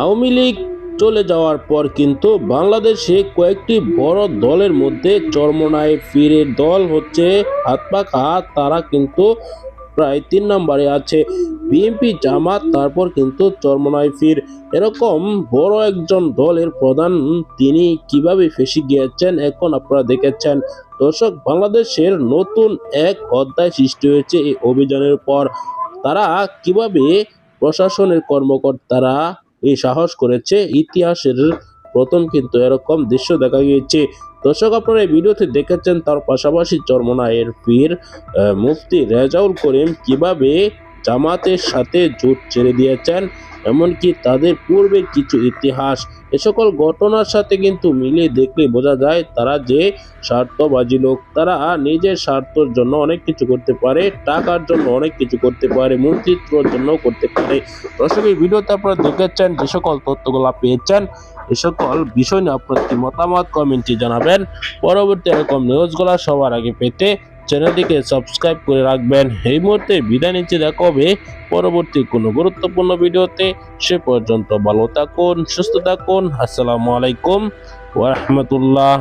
আওয়ামী লীগ চলে যাওয়ার পর কিন্তু বাংলাদেশে কয়েকটি বড় দলের মধ্যে চরমনায় ফিরে দল হচ্ছে হাত পাখা তারা কিন্তু প্রায় তিন নম্বরে আছে। বিএনপি জামাত, তারপর কিন্তু চরমনায় ফির। এরকম বড় একজন দলের প্রধান তিনি কীভাবে ফেসে গিয়েছেন এখন আপনারা দেখেছেন। দর্শক, বাংলাদেশের নতুন এক অধ্যায় সৃষ্টি হয়েছে এই অভিযানের পর। তারা কীভাবে প্রশাসনের কর্মকর্তারা এই সাহস করেছে। ইতিহাসের প্রথম কিন্তু এরকম দৃশ্য দেখা গিয়েছে। দর্শক, আপনারা এই ভিডিওতে দেখেছেন তার পাশাপাশি চরমনায়ের পীর মুফতি রেজাউল করিম কীভাবে জামাতের সাথে জোট ছেড়ে দিয়েছেন, এমনকি তাদের পূর্বে কিছু ইতিহাস এ সকল ঘটনার সাথে কিন্তু মিলিয়ে দেখলে বোঝা যায় তারা যে স্বার্থবাজি লোক। তারা নিজের স্বার্থের জন্য অনেক কিছু করতে পারে, টাকার জন্য অনেক কিছু করতে পারে মন্ত্রিত্বর জন্য করতে পারে। দর্শক, এই ভিডিওতে আপনারা দেখেছেন যে সকল তথ্যগুলো পেয়েছেন, এ সকল বিষয় নিয়ে আপনার মতামত কমেন্টে জানাবেন। পরবর্তী এরকম নিউজগুলো সবার আগে পেতে চ্যানেলটিকে সাবস্ক্রাইব করে রাখবেন। এই মুহূর্তে বিদায় নিচ্ছে। দেখা হবে পরবর্তী কোনো গুরুত্বপূর্ণ ভিডিওতে। সে পর্যন্ত ভালো থাকুন, সুস্থ থাকুন। আসসালামু আলাইকুম ওয়া রাহমাতুল্লাহ।